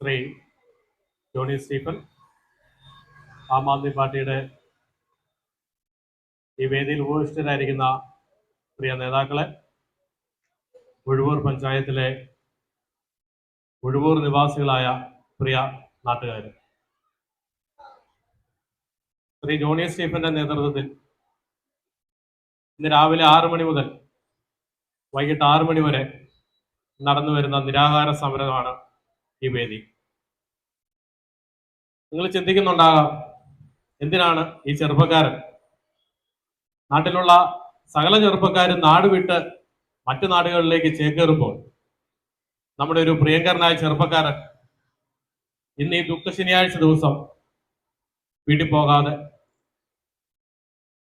Shri Johnny Stephen Aam Aadmi പാർട്ടിയുടെ ഈ വേദിയിൽ ഉപവിഷ്ടരായിരിക്കുന്ന പ്രിയ നേതാക്കളെ ഉഴുവൂർ പഞ്ചായത്തിലെ ഉഴുവൂർ നിവാസികളായ പ്രിയ നാട്ടുകാർ ശ്രീ ജോണി സ്റ്റീഫന്റെ നേതൃത്വത്തിൽ ഇന്ന് രാവിലെ ആറ് മണി മുതൽ വൈകിട്ട് ആറു മണി വരെ നടന്നു വരുന്ന നിരാഹാര സമരമാണ് ഈ വേദി നിങ്ങൾ ചിന്തിക്കുന്നുണ്ടാകാം എന്തിനാണ് ഈ ചെറുപ്പക്കാരൻ? നാട്ടിലുള്ള സകല ചെറുപ്പക്കാരും നാട് വിട്ട് മറ്റു നാടുകളിലേക്ക് ചേക്കേറുമ്പോൾ നമ്മുടെ ഒരു പ്രിയങ്കരനായ ചെറുപ്പക്കാരൻ ഇന്ന് ഈ ദുഃഖ ശനിയാഴ്ച ദിവസം വീട്ടിൽ പോകാതെ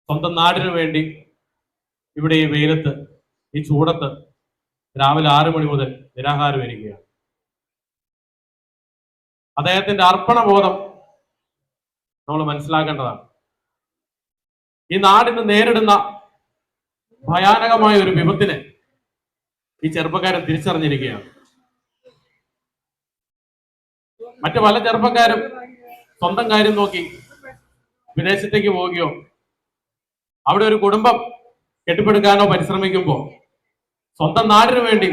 സ്വന്തം നാടിനു വേണ്ടി ഇവിടെ ഈ വെയിലത്ത് ഈ ചൂടത്ത് രാവിലെ ആറ് മണി മുതൽ നിരാഹാരം ഇരിക്കുകയാണ് അദ്ദേഹത്തിന്റെ അർപ്പണബോധം നമ്മൾ മനസ്സിലാക്കേണ്ടതാണ്. ഈ നാടിന് നേരിടുന്ന ഭയാനകമായ ഒരു വിപത്തിനെ ഈ ചെറുപ്പക്കാരൻ തിരിച്ചറിഞ്ഞിരിക്കുകയാണ്. മറ്റു പല ചെറുപ്പക്കാരും സ്വന്തം കാര്യം നോക്കി വിദേശത്തേക്ക് പോവുകയോ അവിടെ ഒരു കുടുംബം കെട്ടിപ്പടുക്കാനോ പരിശ്രമിക്കുമ്പോൾ സ്വന്തം നാടിനു വേണ്ടി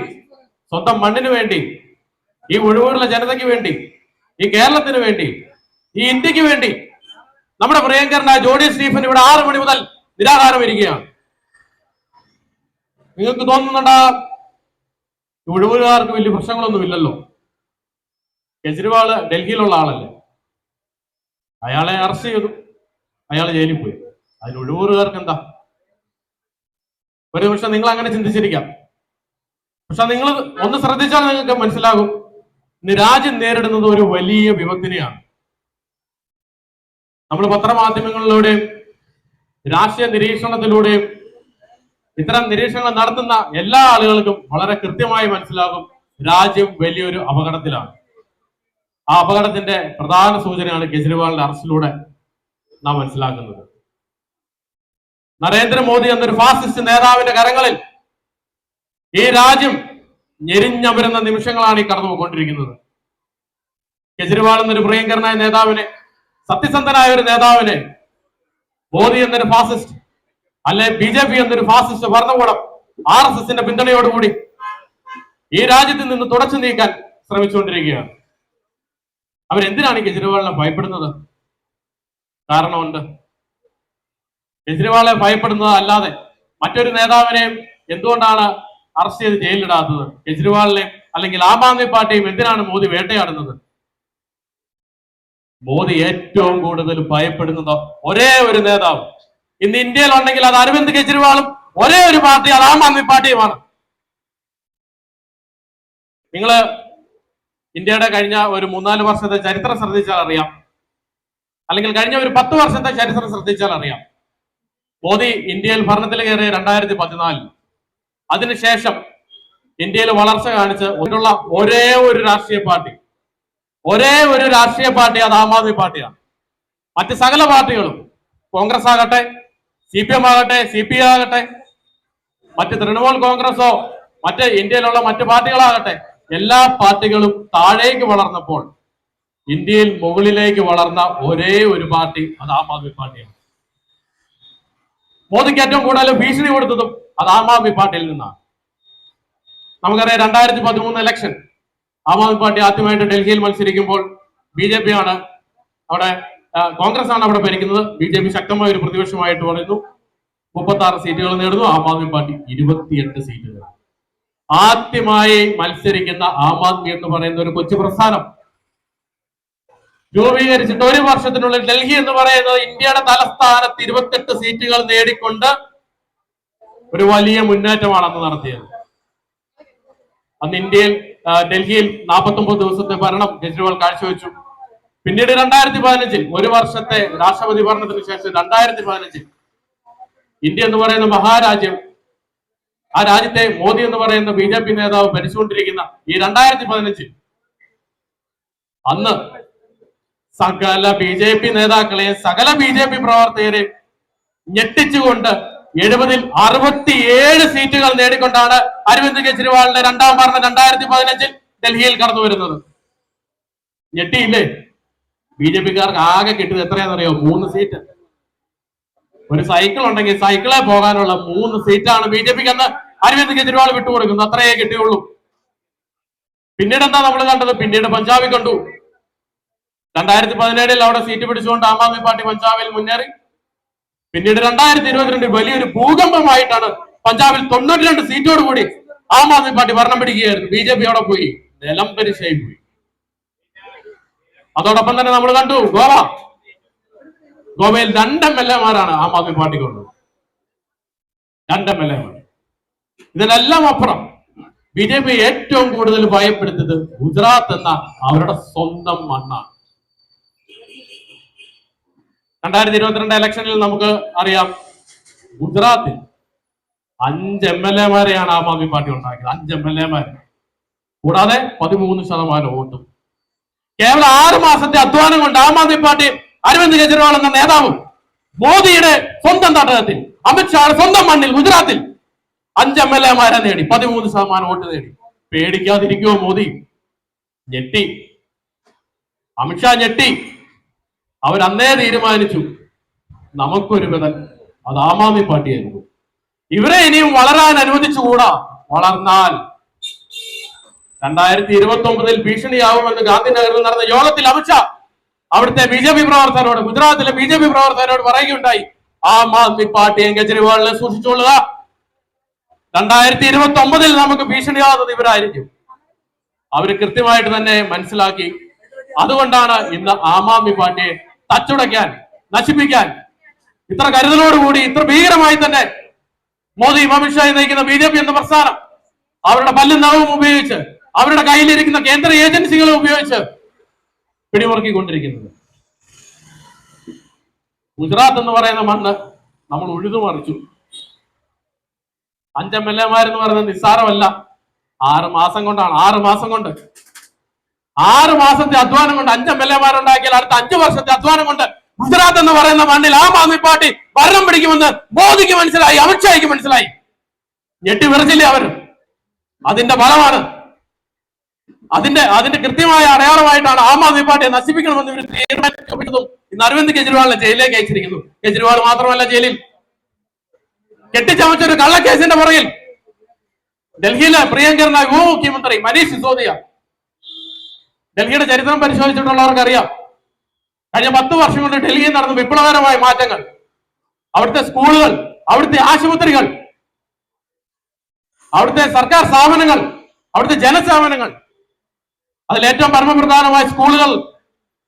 സ്വന്തം മണ്ണിനു വേണ്ടി ഈ ഒഴിവുള്ള ജനതയ്ക്ക് വേണ്ടി ഈ കേരളത്തിന് വേണ്ടി ഈ ഇന്ത്യയ്ക്ക് വേണ്ടി നമ്മുടെ പ്രിയങ്കരനായ ജോഡി സ്റ്റീഫൻ ഇവിടെ ആറ് മണി മുതൽ നിരാഹാരം ഇരിക്കുകയാണ്. നിങ്ങൾക്ക് തോന്നുന്നുണ്ടാകാം ഒഴിവുകാർക്ക് വലിയ പ്രശ്നങ്ങളൊന്നും ഇല്ലല്ലോ. കെജ്രിവാൾ ഡൽഹിയിലുള്ള ആളല്ലേ? അയാളെ അറസ്റ്റ് ചെയ്തു. അയാൾ ജയിലിൽ പോയി. അതിൽ ഒഴിവൂറുകാർക്ക് എന്താ? ഒരു പക്ഷെ നിങ്ങൾ അങ്ങനെ ചിന്തിച്ചിരിക്കാം. പക്ഷെ നിങ്ങൾ ഒന്ന് ശ്രദ്ധിച്ചാൽ നിങ്ങൾക്ക് മനസ്സിലാകും. രാജ്യം നേരിടുന്നത് ഒരു വലിയ വിപത്തിനെയാണ്. നമ്മൾ പത്രമാധ്യമങ്ങളിലൂടെയും രാഷ്ട്രീയ നിരീക്ഷണത്തിലൂടെയും ഇത്തരം നിരീക്ഷണങ്ങൾ നടത്തുന്ന എല്ലാ ആളുകൾക്കും വളരെ കൃത്യമായി മനസ്സിലാകും രാജ്യം വലിയൊരു അപകടത്തിലാണ്. ആ അപകടത്തിന്റെ പ്രധാന സൂചനയാണ് കെജ്രിവാളിന്റെ അറസ്റ്റിലൂടെ നാം മനസ്സിലാക്കുന്നത്. നരേന്ദ്രമോദി എന്നൊരു ഫാസിസ്റ്റ് നേതാവിന്റെ കരങ്ങളിൽ ഈ രാജ്യം ഞെരിഞ്ഞമരുന്ന നിമിഷങ്ങളാണ് ഈ കടന്നുപോയിക്കൊണ്ടിരിക്കുന്നത്. കെജ്രിവാൾ എന്നൊരു പ്രിയങ്കരനായ നേതാവിനെ സത്യസന്ധനായ ഒരു നേതാവിനെ മോദി എന്നൊരു ഫാസിസ്റ്റ് അല്ലെ ബി ജെ പി എന്നൊരു ഫാസിസ്റ്റ് ഭരണകൂടം ആർ എസ് എസിന്റെ പിന്തുണയോടുകൂടി ഈ രാജ്യത്ത് നിന്ന് തുടച്ചു നീക്കാൻ ശ്രമിച്ചുകൊണ്ടിരിക്കുകയാണ്. അവരെന്തിനാണ് കെജ്രിവാളിനെ ഭയപ്പെടുന്നത്? കാരണമുണ്ട് കെജ്രിവാളെ ഭയപ്പെടുന്നത് അല്ലാതെ മറ്റൊരു നേതാവിനെയും എന്തുകൊണ്ടാണ് അറസ്റ്റ് ചെയ്ത് ജയിലിലിടാത്തത്. കെജ്രിവാളിനെ അല്ലെങ്കിൽ ആം ആദ്മി പാർട്ടിയും എന്തിനാണ് മോദി വേട്ടയാടുന്നത്? മോദി ഏറ്റവും കൂടുതൽ ഭയപ്പെടുന്നത് ഒരേ ഒരു നേതാവ്. ഇന്ന് ഇന്ത്യയിൽ ഉണ്ടെങ്കിൽ അത് അരവിന്ദ് കെജ്രിവാളും ഒരേ ഒരു പാർട്ടി അത് ആം ആദ്മി പാർട്ടിയുമാണ്. നിങ്ങൾ ഇന്ത്യയുടെ കഴിഞ്ഞ ഒരു മൂന്നാൽ വർഷത്തെ ചരിത്രം ശ്രദ്ധിച്ചാൽ അറിയാം. അല്ലെങ്കിൽ കഴിഞ്ഞ ഒരു പത്ത് വർഷത്തെ ചരിത്രം ശ്രദ്ധിച്ചാൽ അറിയാം. മോദി ഇന്ത്യയിൽ ഭരണത്തിൽ കയറിയ രണ്ടായിരത്തി പതിനാലിൽ അതിനുശേഷം ഇന്ത്യയിൽ വളർച്ച കാണിച്ച് ഒന്നുള്ള ഒരേ ഒരു രാഷ്ട്രീയ പാർട്ടി ഒരേ ഒരു രാഷ്ട്രീയ പാർട്ടി അത് ആം ആദ്മി പാർട്ടിയാണ്. മറ്റ് സകല പാർട്ടികളും കോൺഗ്രസ് ആകട്ടെ സി പി എം ആകട്ടെ സി പി ആകട്ടെ മറ്റ് തൃണമൂൽ കോൺഗ്രസോ മറ്റ് ഇന്ത്യയിലുള്ള മറ്റ് പാർട്ടികളാകട്ടെ എല്ലാ പാർട്ടികളും താഴേക്ക് വളർന്നപ്പോൾ ഇന്ത്യയിൽ മുകളിലേക്ക് വളർന്ന ഒരേ ഒരു പാർട്ടി അത് ആം ആദ്മി പാർട്ടിയാണ്. മോദിക്ക് ഏറ്റവും കൂടുതൽ ഭീഷണി കൊടുത്തതും അത് ആം ആദ്മി പാർട്ടിയിൽ നിന്നാണ്. നമുക്കറിയാം രണ്ടായിരത്തി പതിമൂന്ന് ഇലക്ഷൻ ആം ആദ്മി പാർട്ടി ആദ്യമായിട്ട് ഡൽഹിയിൽ മത്സരിക്കുമ്പോൾ ബി ജെ പി ആണ് അവിടെ കോൺഗ്രസ് ആണ് അവിടെ ഭരിക്കുന്നത്. ബി ജെ പി ശക്തമായ ഒരു പ്രതിപക്ഷമായിട്ട് പറയുന്നു മുപ്പത്തി ആറ് സീറ്റുകൾ നേടുന്നു. ആം ആദ്മി പാർട്ടി ഇരുപത്തിയെട്ട് സീറ്റുകൾ ആദ്യമായി മത്സരിക്കുന്ന ആം ആദ്മി എന്ന് പറയുന്ന ഒരു കൊച്ചു പ്രസ്ഥാനം. രൂപീകരിച്ചിട്ട് ഒരു വർഷത്തിനുള്ളിൽ ഡൽഹി എന്ന് പറയുന്നത് ഇന്ത്യയുടെ തലസ്ഥാനത്ത് ഇരുപത്തെട്ട് സീറ്റുകൾ നേടിക്കൊണ്ട് ഒരു വലിയ മുന്നേറ്റമാണ് അന്ന് നടത്തിയത്. അന്ന് ഇന്ത്യയിൽ ഡൽഹിയിൽ നാൽപ്പത്തി ഒമ്പത് ദിവസത്തെ ഭരണം കെജ്രിവാൾ കാഴ്ചവെച്ചു. പിന്നീട് രണ്ടായിരത്തി പതിനഞ്ചിൽ ഒരു വർഷത്തെ രാഷ്ട്രപതി ഭരണത്തിന് ശേഷം രണ്ടായിരത്തി പതിനഞ്ചിൽ ഇന്ത്യ എന്ന് പറയുന്ന മഹാരാജ്യം ആ രാജ്യത്തെ മോദി എന്ന് പറയുന്ന ബി ജെ പി നേതാവ് ഭരിച്ചുകൊണ്ടിരിക്കുന്ന ഈ രണ്ടായിരത്തി പതിനഞ്ചിൽ അന്ന് സകല ബി ജെ പി നേതാക്കളെയും സകല ബി ജെ പി പ്രവർത്തകരെയും ഞെട്ടിച്ചുകൊണ്ട് എഴുപതിൽ അറുപത്തിയേഴ് സീറ്റുകൾ നേടിക്കൊണ്ടാണ് അരവിന്ദ് കെജ്രിവാളിന്റെ രണ്ടാം ഭരണം രണ്ടായിരത്തി പതിനഞ്ചിൽ ഡൽഹിയിൽ കടന്നു വരുന്നത്. ഞെട്ടിയില്ലേ? ബി ജെ പിക്കാർക്ക് ആകെ കിട്ടിയത് എത്രയാണെന്നറിയോ? മൂന്ന് സീറ്റ്. ഒരു സൈക്കിൾ ഉണ്ടെങ്കിൽ സൈക്കിളെ പോകാനുള്ള മൂന്ന് സീറ്റാണ് ബി ജെ പിക്ക് അന്ന് അരവിന്ദ് കെജ്രിവാൾ വിട്ടുകൊടുക്കുന്നത് അത്രയേ കിട്ടിയുള്ളൂ. പിന്നീട് എന്താ നമ്മൾ കണ്ടത്? പിന്നീട് പഞ്ചാബിൽ കണ്ടു. രണ്ടായിരത്തി പതിനേഴിൽ അവിടെ സീറ്റ് പിടിച്ചുകൊണ്ട് ആം ആദ്മി പാർട്ടി പഞ്ചാബിൽ മുന്നേറി. പിന്നീട് രണ്ടായിരത്തി ഇരുപത്തിരണ്ടിൽ വലിയൊരു ഭൂകമ്പമായിട്ടാണ് പഞ്ചാബിൽ തൊണ്ണൂറ്റി രണ്ട് സീറ്റോട് കൂടി ആം ആദ്മി പാർട്ടി ഭരണം പിടിക്കുകയായിരുന്നു. ബി ജെ പി അവിടെ പോയി. നിലം പരിശയി പോയി. അതോടൊപ്പം തന്നെ നമ്മൾ കണ്ടു ഗോവ. ഗോവയിൽ രണ്ട് എം എൽ എമാരാണ് ആം ആദ്മി പാർട്ടിക്കുള്ളത് രണ്ട് എം എൽ എമാർ. ഇതിനെല്ലാം അപ്പുറം ബി ജെ പി ഏറ്റവും കൂടുതൽ ഭയപ്പെടുത്തിയത് ഗുജറാത്ത് എന്ന അവരുടെ സ്വന്തം മണ്ണാണ്. രണ്ടായിരത്തി ഇരുപത്തിരണ്ട് ഇലക്ഷനിൽ നമുക്ക് അറിയാം ഗുജറാത്തിൽ അഞ്ച് എം എൽ എമാരെയാണ് ആം ആദ്മി പാർട്ടി ഉണ്ടാക്കിയത്. അഞ്ച് എം എൽ എമാരെ. കൂടാതെ പതിമൂന്ന് ശതമാനം വോട്ടും. കേവലം ആറ് മാസത്തെ അധ്വാനം കൊണ്ട് ആം ആദ്മി പാർട്ടി അരവിന്ദ് കെജ്രിവാൾ എന്ന നേതാവ് മോദിയുടെ സ്വന്തം തട്ടകത്തിൽ അമിത്ഷായുടെ സ്വന്തം മണ്ണിൽ ഗുജറാത്തിൽ അഞ്ച് എം എൽ എമാരെ നേടി. പതിമൂന്ന് ശതമാനം വോട്ട് നേടി. പേടിക്കാതിരിക്കുമോ മോദി? ഞെട്ടി. അമിത്ഷാ ഞെട്ടി. അവരന്നേ തീരുമാനിച്ചു നമുക്കൊരു ബദൽ അത് ആം ആദ്മി പാർട്ടിയായിരുന്നു ഇവരെ ഇനിയും വളരാൻ അനുവദിച്ചുകൂടാ? വളർന്നാൽ. രണ്ടായിരത്തി ഇരുപത്തി ഒമ്പതിൽ ഭീഷണിയാവുമെന്ന് ഗാന്ധിനഗറിൽ നടന്ന യോഗത്തിൽ അമിത്ഷാ അവിടുത്തെ ബി ജെ പി പ്രവർത്തകരോട് ഗുജറാത്തിലെ ബി ജെ പി പ്രവർത്തകരോട് പറയുകയുണ്ടായി ആം ആദ്മി പാർട്ടിയും കെജ്രിവാളിനെ സൂക്ഷിച്ചുകൊള്ളുക രണ്ടായിരത്തി ഇരുപത്തി ഒമ്പതിൽ നമുക്ക് ഭീഷണിയാവുന്നത് ഇവരായിരിക്കും. അവർ കൃത്യമായിട്ട് തന്നെ മനസ്സിലാക്കി. അതുകൊണ്ടാണ് ഇന്ന് ആം ആദ്മി പാർട്ടിയെ തച്ചുടയ്ക്കാൻ നശിപ്പിക്കാൻ. ഇത്ര കരുതലോടുകൂടി ഇത്ര ഭീകരമായി തന്നെ മോദി അമിത്ഷായി നയിക്കുന്ന ബി ജെ പി എന്ന പ്രസ്ഥാനം അവരുടെ പല്ലും നഖവും ഉപയോഗിച്ച് അവരുടെ കയ്യിലിരിക്കുന്ന കേന്ദ്ര ഏജൻസികളെ ഉപയോഗിച്ച് പിടിമുറുക്കിക്കൊണ്ടിരിക്കുന്നത്. ഗുജറാത്ത് എന്ന് പറയുന്ന മണ്ണ് നമ്മൾ ഉഴുതുമറിച്ചു അഞ്ച് എം എൽ എമാരെന്ന് പറയുന്നത് നിസ്സാരമല്ല. ആറ് മാസം കൊണ്ടാണ് ആറ് മാസം കൊണ്ട്. ആറ് മാസത്തെ അധ്വാനം കൊണ്ട് അഞ്ച് എം എൽ എമാരുണ്ടാക്കിയാൽ അടുത്ത അഞ്ചു വർഷത്തെ അധ്വാനം കൊണ്ട് ഗുജറാത്ത് എന്ന് പറയുന്ന മണ്ണിൽ ആം ആദ്മി പാർട്ടി ഭരണം പിടിക്കുമെന്ന് മോദിക്ക് മനസ്സിലായി അമിത്ഷായ്ക്ക് മനസ്സിലായി. ഞെട്ടി വിറച്ചില്ലേ അവർ? അതിന്റെ ഫലമാണ്. അതിന്റെ അതിന്റെ കൃത്യമായ അടയാളമായിട്ടാണ് ആം ആദ്മി പാർട്ടിയെ നശിപ്പിക്കണമെന്ന് ഇവർ തീരുമാനിച്ചതും ഇന്ന് അരവിന്ദ് കെജ്രിവാളിനെ ജയിലിലേക്ക് അയച്ചിരിക്കുന്നു. കെജ്രിവാൾ മാത്രമല്ല ജയിലിൽ. കെട്ടിച്ചമച്ച ഒരു കള്ളക്കേസിന്റെ പുറകിൽ ഡൽഹിയിലെ പ്രിയങ്കരനായ ഉപമുഖ്യമന്ത്രി മനീഷ് സിസോദിയ ഡൽഹിയുടെ ചരിത്രം പരിശോധിച്ചിട്ടുള്ളവർക്ക് അറിയാം കഴിഞ്ഞ പത്ത് വർഷം കൊണ്ട് ഡൽഹിയിൽ നടന്ന വിപ്ലവകരമായ മാറ്റങ്ങൾ അവിടുത്തെ സ്കൂളുകൾ അവിടുത്തെ ആശുപത്രികൾ അവിടുത്തെ സർക്കാർ സ്ഥാപനങ്ങൾ അവിടുത്തെ ജനസ്ഥാപനങ്ങൾ അതിൽ ഏറ്റവും പരമപ്രധാനമായ സ്കൂളുകൾ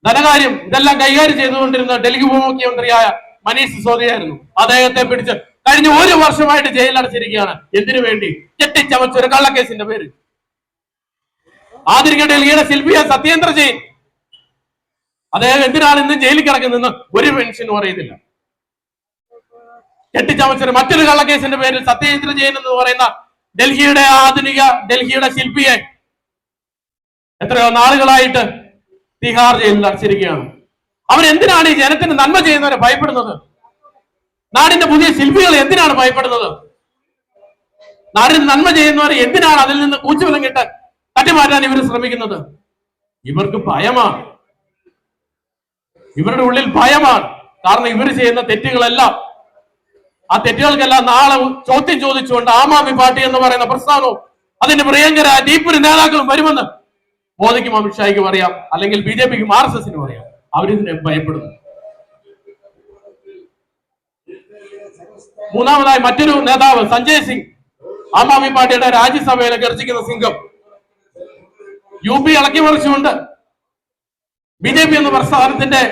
ധനകാര്യം ഇതെല്ലാം കൈകാര്യം ചെയ്തുകൊണ്ടിരുന്ന ഡൽഹി ഉപമുഖ്യമന്ത്രിയായ മനീഷ് സിസോദിയായിരുന്നു. അദ്ദേഹത്തെ പിടിച്ച് കഴിഞ്ഞ ഒരു വർഷമായിട്ട് ജയിലിൽ ജയിലടച്ചിരിക്കുകയാണ് എന്തിനു വേണ്ടി? കെട്ടിച്ചമച്ച ഒരു കള്ളക്കേസിന്റെ പേര് ആധുനിക ഡൽഹിയുടെ ശില്പിയ സത്യേന്ദ്ര ജെയിൻ അദ്ദേഹം എന്തിനാണ് ഇന്ന് ജയിലിൽ കിടക്കുന്നതെന്ന് ഒരു പെൻഷനും അറിയത്തില്ല. കെട്ടിച്ചമച്ചൊരു മറ്റൊരു കള്ളക്കേസിന്റെ പേരിൽ സത്യേന്ദ്ര ജെയിൻ എന്ന് പറയുന്ന ഡൽഹിയുടെ ആധുനിക ഡൽഹിയുടെ ശില്പിയെ എത്രയോ നാളുകളായിട്ട് തിഹാർ ജയിലിൽ അടച്ചിരിക്കുകയാണ്. അവർ എന്തിനാണ് ഈ ജനത്തിന് നന്മ ചെയ്യുന്നവരെ ഭയപ്പെടുന്നത്? നാടിന്റെ പുതിയ ശില്പികൾ എന്തിനാണ് ഭയപ്പെടുന്നത്? നാടിന് നന്മ ചെയ്യുന്നവരെ എന്തിനാണ് അതിൽ നിന്ന് കൂച്ചുവലം കിട്ടാൻ തട്ടിമാറ്റാൻ ഇവർ ശ്രമിക്കുന്നത്. ഇവർക്ക് ഭയമാണ്. ഇവരുടെ ഉള്ളിൽ ഭയമാണ്. കാരണം ഇവർ ചെയ്യുന്ന തെറ്റുകളെല്ലാം ആ തെറ്റുകൾക്കെല്ലാം നാളെ ചോദ്യം ചോദിച്ചുകൊണ്ട് ആം ആദ്മി പാർട്ടി എന്ന് പറയുന്ന പ്രസ്ഥാനവും അതിന്റെ പ്രിയങ്കര ഡീപ്പിന് നേതാക്കളും വരുമെന്ന് മോദിക്കും അമിത്ഷായ്ക്കും അറിയാം. അല്ലെങ്കിൽ ബി ജെ പിക്കും ആർ എസ് എസിനും അറിയാം. അവരിതിനെ ഭയപ്പെടുന്നു. മൂന്നാമതായി മറ്റൊരു നേതാവ് സഞ്ജയ് സിംഗ്. ആം ആദ്മി പാർട്ടിയുടെ രാജ്യസഭയിലെ ഗർജിക്കുന്ന സിംഗം. യു പി ഇളക്കി മറിച്ചുകൊണ്ട് ബി ജെ പി എന്ന പ്രസ്ഥാനത്തിന്റെ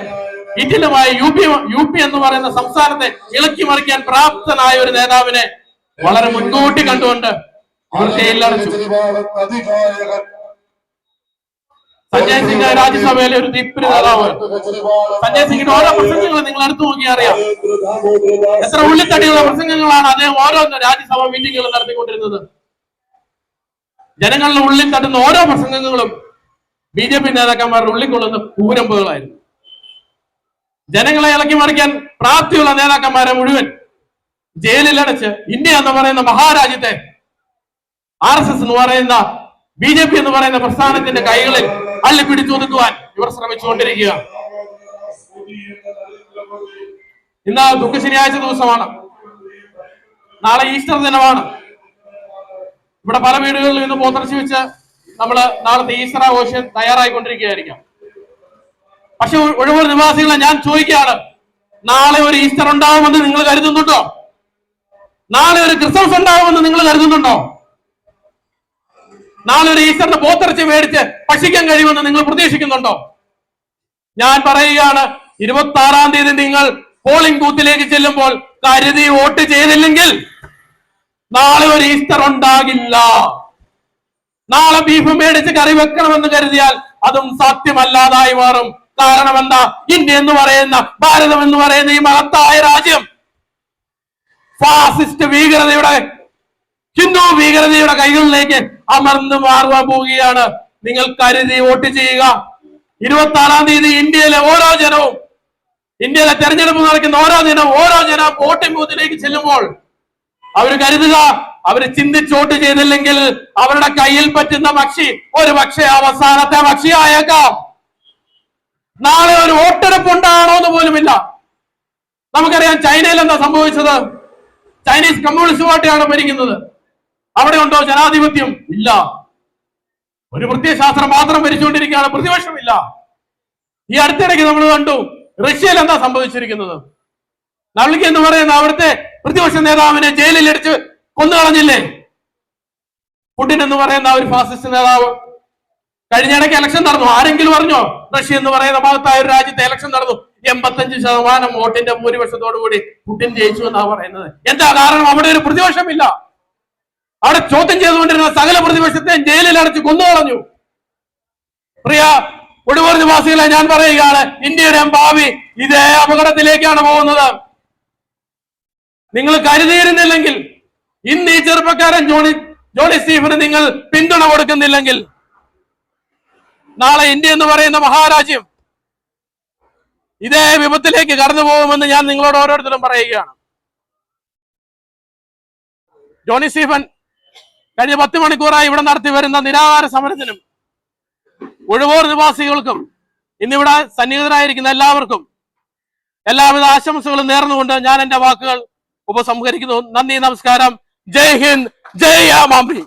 ഇറ്റിലുമായി യു പി യു പി എന്ന് പറയുന്ന സംസ്ഥാനത്തെ ഇളക്കി മറിക്കാൻ പ്രാപ്തനായ ഒരു നേതാവിനെ വളരെ മുൻകൂട്ടി കണ്ടുകൊണ്ട് സഞ്ജയ് സിംഗ് രാജ്യസഭയിലെ ഒരു തീപ്പിരി നേതാവ്. സഞ്ജയ് സിംഗിന്റെ ഓരോ പ്രസംഗങ്ങളും നിങ്ങൾ എടുത്തു നോക്കിയാൽ അറിയാം. എത്ര ഉള്ളിത്തടിയുള്ള പ്രസംഗങ്ങളാണ് അദ്ദേഹം ഓരോ രാജ്യസഭ മീറ്റിംഗുകൾ നടത്തിക്കൊണ്ടിരുന്നത്. ജനങ്ങളുടെ ഉള്ളിൽ തട്ടുന്ന ഓരോ പ്രസംഗങ്ങളും ബി ജെ പി നേതാക്കന്മാരുടെ ഉള്ളിക്കൊള്ളുന്ന കൂരമ്പുകളായിരുന്നു ജനങ്ങളെ ഇളക്കി മറിക്കാൻ പ്രാപ്തിയുള്ള നേതാക്കന്മാരെ മുഴുവൻ ജയിലിലടച്ച് ഇന്ത്യ എന്ന് പറയുന്ന മഹാരാജ്യത്തെ ആർ എസ് എസ് എന്ന് പറയുന്ന ബി ജെ പി എന്ന് പറയുന്ന പ്രസ്ഥാനത്തിന്റെ കൈകളിൽ അള്ളി പിടിച്ചൊതുക്കുവാൻ ഇവർ ശ്രമിച്ചുകൊണ്ടിരിക്കുക. ഇന്ന് ദുഃഖ ശനിയാഴ്ച ദിവസമാണ്. നാളെ ഈസ്റ്റർ ദിനമാണ്. ഇവിടെ പല വീടുകളിലും ഇന്ന് പോത്തിറച്ചി വെച്ച് നമ്മൾ നാളത്തെ ഈസ്റ്റർ ആഘോഷം തയ്യാറായിക്കൊണ്ടിരിക്കുകയായിരിക്കാം. പക്ഷെ ഒഴിവുള്ള നിവാസികളെ ഞാൻ ചോദിക്കുകയാണ്. നാളെ ഒരു ഈസ്റ്റർ ഉണ്ടാവുമെന്ന് നിങ്ങൾ കരുതുന്നുണ്ടോ? നാളെ ഒരു ക്രിസ്മസ് ഉണ്ടാവുമെന്ന് നിങ്ങൾ കരുതുന്നുണ്ടോ? നാളെ ഒരു ഈസ്റ്ററിന് പോത്തിറച്ചി മേടിച്ച് ഭക്ഷിക്കാൻ കഴിയുമെന്ന് നിങ്ങൾ പ്രതീക്ഷിക്കുന്നുണ്ടോ? ഞാൻ പറയുകയാണ് ഇരുപത്തി ആറാം തീയതി നിങ്ങൾ പോളിംഗ് ബൂത്തിലേക്ക് ചെല്ലുമ്പോൾ കരുതി വോട്ട് ചെയ്തില്ലെങ്കിൽ നാളെ ഒരു ഈസ്റ്റർ ഉണ്ടാകില്ല. നാളെ ബീഫ് മേടിച്ച് കറി വെക്കണമെന്ന് കരുതിയാൽ അതും സാധ്യമല്ലാതായി മാറും. കാരണം എന്താ? ഇന്ത്യ എന്ന് പറയുന്ന ഭാരതം എന്ന് പറയുന്ന ഈ മഹത്തായ രാജ്യം. ഫാസിസ്റ്റ് ഭീകരതയുടെ ഹിന്ദു ഭീകരതയുടെ കൈകളിലേക്ക് അമർന്നു മാറുവാൻ പോവുകയാണ്. നിങ്ങൾ കരുതി വോട്ട് ചെയ്യുക. ഇരുപത്തി ആറാം തീയതി ഇന്ത്യയിലെ ഓരോ ജനവും ഇന്ത്യയിലെ തെരഞ്ഞെടുപ്പ് നടക്കുന്ന ഓരോ ദിനവും ഓരോ ജനം വോട്ടിംഗ് ബൂത്തിലേക്ക് ചെല്ലുമ്പോൾ അവർ കരുതുക അവർ ചിന്തിച്ച് വോട്ട് ചെയ്തില്ലെങ്കിൽ അവരുടെ കയ്യിൽ പറ്റുന്ന പക്ഷി ഒരു പക്ഷെ അവസാനത്തെ പക്ഷിയായേക്കാം നാളെ ഒരു വോട്ടെടുപ്പ് ഉണ്ടാണോ എന്ന് പോലുമില്ല. നമുക്കറിയാം ചൈനയിൽ എന്താ സംഭവിച്ചത്? ചൈനീസ് കമ്മ്യൂണിസ്റ്റ് പാർട്ടിയാണ് ഭരിക്കുന്നത്. അവിടെ ഉണ്ടോ ജനാധിപത്യം? ഇല്ല. ഒരു പ്രത്യയശാസ്ത്രം മാത്രം ഭരിച്ചുകൊണ്ടിരിക്കുകയാണ് പ്രതിപക്ഷമില്ല. ഈ അടുത്തിടയ്ക്ക് നമ്മൾ കണ്ടു റഷ്യയിൽ എന്താ സംഭവിച്ചിരിക്കുന്നത്? നവ്ലിക്ക് എന്ന് പറയുന്ന അവിടുത്തെ പ്രതിപക്ഷ നേതാവിനെ ജയിലിൽ അടിച്ച് കൊന്നുകളഞ്ഞില്ലേ പുടിൻ എന്ന് പറയുന്ന ഒരു ഫാസിസ്റ്റ് നേതാവ്. കഴിഞ്ഞ ഇടയ്ക്ക് ഇലക്ഷൻ നടന്നു. ആരെങ്കിലും അറിഞ്ഞോ? റഷ്യ എന്ന് പറയുന്ന ഭാഗത്തായ ഒരു രാജ്യത്തെ ഇലക്ഷൻ നടന്നു. എൺപത്തഞ്ച് ശതമാനം വോട്ടിന്റെ ഭൂരിപക്ഷത്തോടു കൂടി പുടിൻ ജയിച്ചു എന്നാ പറയുന്നത്. എന്താ കാരണം? അവിടെ ഒരു പ്രതിപക്ഷമില്ല. അവിടെ ചോദ്യം ചെയ്തുകൊണ്ടിരുന്ന സകല പ്രതിപക്ഷത്തെ ജയിലിൽ അടച്ച് കൊന്നുകളഞ്ഞു പ്രിയ ഒടുവർ നിവാസികളെ ഞാൻ പറയുകയാണ് ഇന്ത്യയുടെ ഭാവി ഇതേ അപകടത്തിലേക്കാണ് പോകുന്നത്. നിങ്ങൾ കരുതിയിരുന്നില്ലെങ്കിൽ ഇന്ന് ഈ ചെറുപ്പക്കാരൻ ജോണി ജോണി സ്റ്റീഫന് നിങ്ങൾ പിന്തുണ കൊടുക്കുന്നില്ലെങ്കിൽ നാളെ ഇന്ത്യ എന്ന് പറയുന്ന മഹാരാജ്യം ഇതേ വിപത്തിലേക്ക് കടന്നു പോകുമെന്ന് ഞാൻ നിങ്ങളോട് ഓരോരുത്തരും പറയുകയാണ്. ജോണി സ്റ്റീഫൻ കഴിഞ്ഞ പത്ത് മണിക്കൂറായി ഇവിടെ നടത്തി വരുന്ന നിരാഹാര സമരത്തിനും ഒഴിവൂർ നിവാസികൾക്കും ഇന്നിവിടെ സന്നിഹിതരായിരിക്കുന്ന എല്ലാവർക്കും എല്ലാവിധ ആശംസകളും നേർന്നുകൊണ്ട് ഞാൻ എന്റെ വാക്കുകൾ ഉപസംഹരിക്കുന്നു. നന്ദി നമസ്കാരം. ജയ് ഹിന്ദ് ജയ് ആമാമ്പി